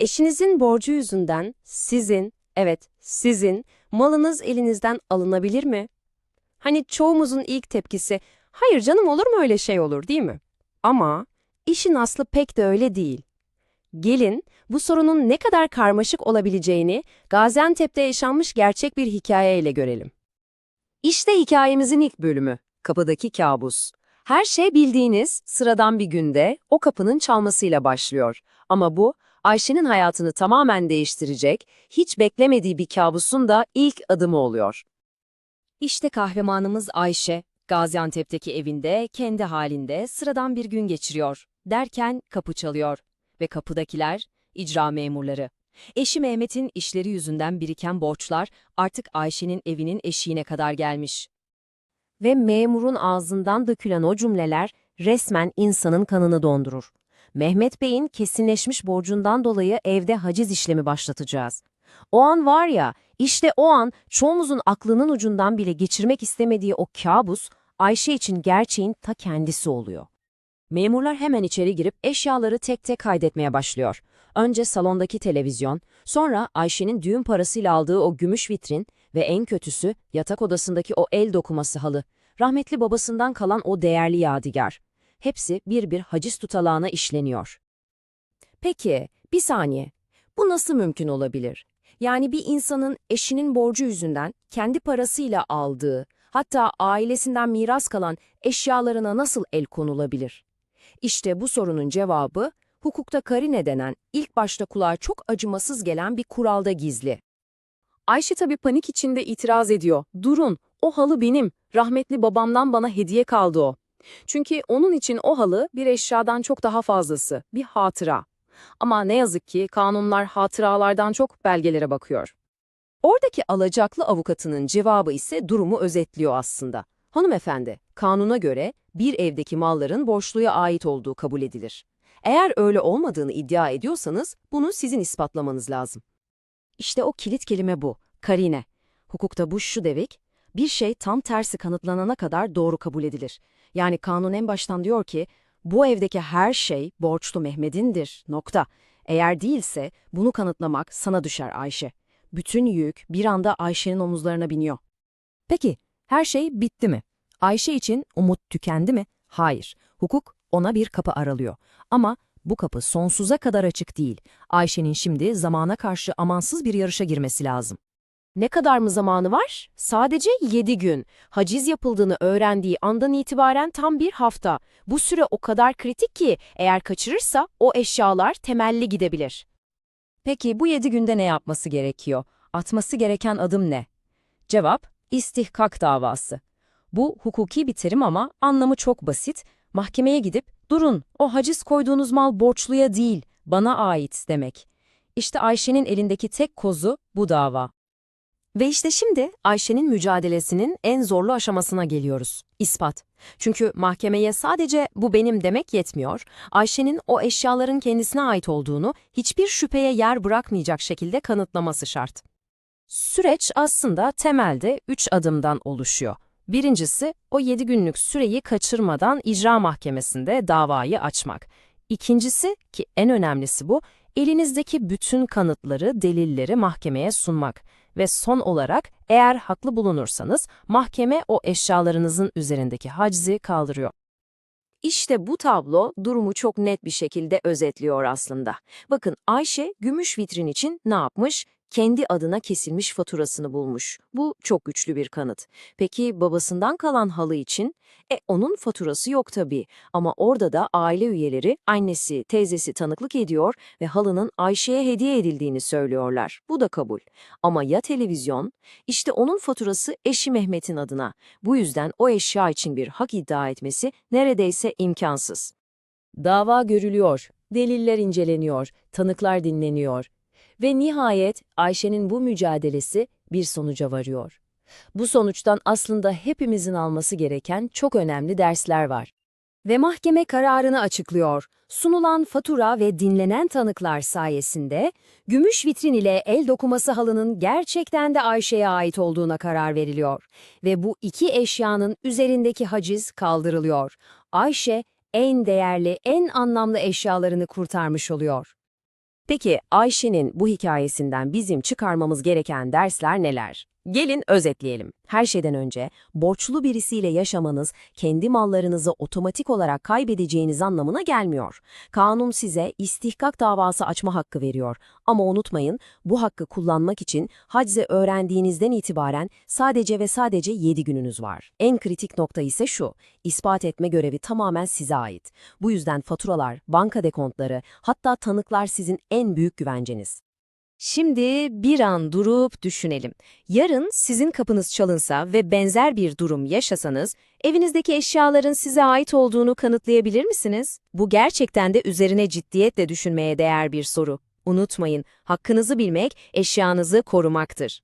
Eşinizin borcu yüzünden sizin, evet sizin, malınız elinizden alınabilir mi? Hani çoğumuzun ilk tepkisi, hayır canım olur mu öyle şey olur değil mi? Ama işin aslı pek de öyle değil. Gelin bu sorunun ne kadar karmaşık olabileceğini Gaziantep'te yaşanmış gerçek bir hikayeyle görelim. İşte hikayemizin ilk bölümü, kapıdaki kabus. Her şey bildiğiniz sıradan bir günde o kapının çalmasıyla başlıyor. Ama bu, Ayşe'nin hayatını tamamen değiştirecek, hiç beklemediği bir kabusun da ilk adımı oluyor. İşte kahramanımız Ayşe, Gaziantep'teki evinde kendi halinde sıradan bir gün geçiriyor. Derken kapı çalıyor ve kapıdakiler icra memurları. Eşi Mehmet'in işleri yüzünden biriken borçlar artık Ayşe'nin evinin eşiğine kadar gelmiş. Ve memurun ağzından dökülen o cümleler resmen insanın kanını dondurur. Mehmet Bey'in kesinleşmiş borcundan dolayı evde haciz işlemi başlatacağız. O an var ya, işte o an çoğumuzun aklının ucundan bile geçirmek istemediği o kabus, Ayşe için gerçeğin ta kendisi oluyor. Memurlar hemen içeri girip eşyaları tek tek kaydetmeye başlıyor. Önce salondaki televizyon, sonra Ayşe'nin düğün parasıyla aldığı o gümüş vitrin ve en kötüsü yatak odasındaki o el dokuması halı. Rahmetli babasından kalan o değerli yadigar. Hepsi bir bir haciz tutalağına işleniyor. Peki, bir saniye. Bu nasıl mümkün olabilir? Yani bir insanın eşinin borcu yüzünden kendi parasıyla aldığı, hatta ailesinden miras kalan eşyalarına nasıl el konulabilir? İşte bu sorunun cevabı, hukukta karine denen, ilk başta kulağa çok acımasız gelen bir kuralda gizli. Ayşe tabii panik içinde itiraz ediyor. Durun, o halı benim. Rahmetli babamdan bana hediye kaldı o. Çünkü onun için o halı bir eşyadan çok daha fazlası, bir hatıra. Ama ne yazık ki kanunlar hatıralardan çok belgelere bakıyor. Oradaki alacaklı avukatının cevabı ise durumu özetliyor aslında. Hanımefendi, kanuna göre bir evdeki malların borçluya ait olduğu kabul edilir. Eğer öyle olmadığını iddia ediyorsanız bunu sizin ispatlamanız lazım. İşte o kilit kelime bu, karine. Hukukta bu şu demek, bir şey tam tersi kanıtlanana kadar doğru kabul edilir. Yani kanun en baştan diyor ki, bu evdeki her şey borçlu Mehmet'indir, nokta. Eğer değilse bunu kanıtlamak sana düşer Ayşe. Bütün yük bir anda Ayşe'nin omuzlarına biniyor. Peki, her şey bitti mi? Ayşe için umut tükendi mi? Hayır. Hukuk ona bir kapı aralıyor. Ama bu kapı sonsuza kadar açık değil. Ayşe'nin şimdi zamana karşı amansız bir yarışa girmesi lazım. Ne kadar mı zamanı var? Sadece 7 gün. Haciz yapıldığını öğrendiği andan itibaren tam bir hafta. Bu süre o kadar kritik ki eğer kaçırırsa o eşyalar temelli gidebilir. Peki bu 7 günde ne yapması gerekiyor? Atması gereken adım ne? Cevap, istihkak davası. Bu hukuki bir terim ama anlamı çok basit. Mahkemeye gidip, durun o haciz koyduğunuz mal borçluya değil, bana ait demek. İşte Ayşe'nin elindeki tek kozu bu dava. Ve işte şimdi Ayşe'nin mücadelesinin en zorlu aşamasına geliyoruz. İspat. Çünkü mahkemeye sadece bu benim demek yetmiyor. Ayşe'nin o eşyaların kendisine ait olduğunu hiçbir şüpheye yer bırakmayacak şekilde kanıtlaması şart. Süreç aslında temelde üç adımdan oluşuyor. Birincisi, o 7 günlük süreyi kaçırmadan icra mahkemesinde davayı açmak. İkincisi, ki en önemlisi bu, elinizdeki bütün kanıtları, delilleri mahkemeye sunmak. Ve son olarak, eğer haklı bulunursanız, mahkeme o eşyalarınızın üzerindeki haczi kaldırıyor. İşte bu tablo durumu çok net bir şekilde özetliyor aslında. Bakın Ayşe gümüş vitrin için ne yapmış? Kendi adına kesilmiş faturasını bulmuş. Bu çok güçlü bir kanıt. Peki babasından kalan halı için? E onun faturası yok tabii. Ama orada da aile üyeleri, annesi, teyzesi tanıklık ediyor ve halının Ayşe'ye hediye edildiğini söylüyorlar. Bu da kabul. Ama ya televizyon? İşte onun faturası eşi Mehmet'in adına. Bu yüzden o eşya için bir hak iddia etmesi neredeyse imkansız. Dava görülüyor, deliller inceleniyor, tanıklar dinleniyor. Ve nihayet Ayşe'nin bu mücadelesi bir sonuca varıyor. Bu sonuçtan aslında hepimizin alması gereken çok önemli dersler var. Ve mahkeme kararını açıklıyor. Sunulan fatura ve dinlenen tanıklar sayesinde gümüş vitrin ile el dokuması halının gerçekten de Ayşe'ye ait olduğuna karar veriliyor. Ve bu iki eşyanın üzerindeki haciz kaldırılıyor. Ayşe en değerli, en anlamlı eşyalarını kurtarmış oluyor. Peki Ayşe'nin bu hikayesinden bizim çıkarmamız gereken dersler neler? Gelin özetleyelim. Her şeyden önce borçlu birisiyle yaşamanız kendi mallarınızı otomatik olarak kaybedeceğiniz anlamına gelmiyor. Kanun size istihkak davası açma hakkı veriyor. Ama unutmayın bu hakkı kullanmak için hacze öğrendiğinizden itibaren sadece ve sadece 7 gününüz var. En kritik nokta ise şu, ispat etme görevi tamamen size ait. Bu yüzden faturalar, banka dekontları, hatta tanıklar sizin en büyük güvenceniz. Şimdi bir an durup düşünelim. Yarın sizin kapınız çalınsa ve benzer bir durum yaşasanız, evinizdeki eşyaların size ait olduğunu kanıtlayabilir misiniz? Bu gerçekten de üzerine ciddiyetle düşünmeye değer bir soru. Unutmayın, hakkınızı bilmek eşyanızı korumaktır.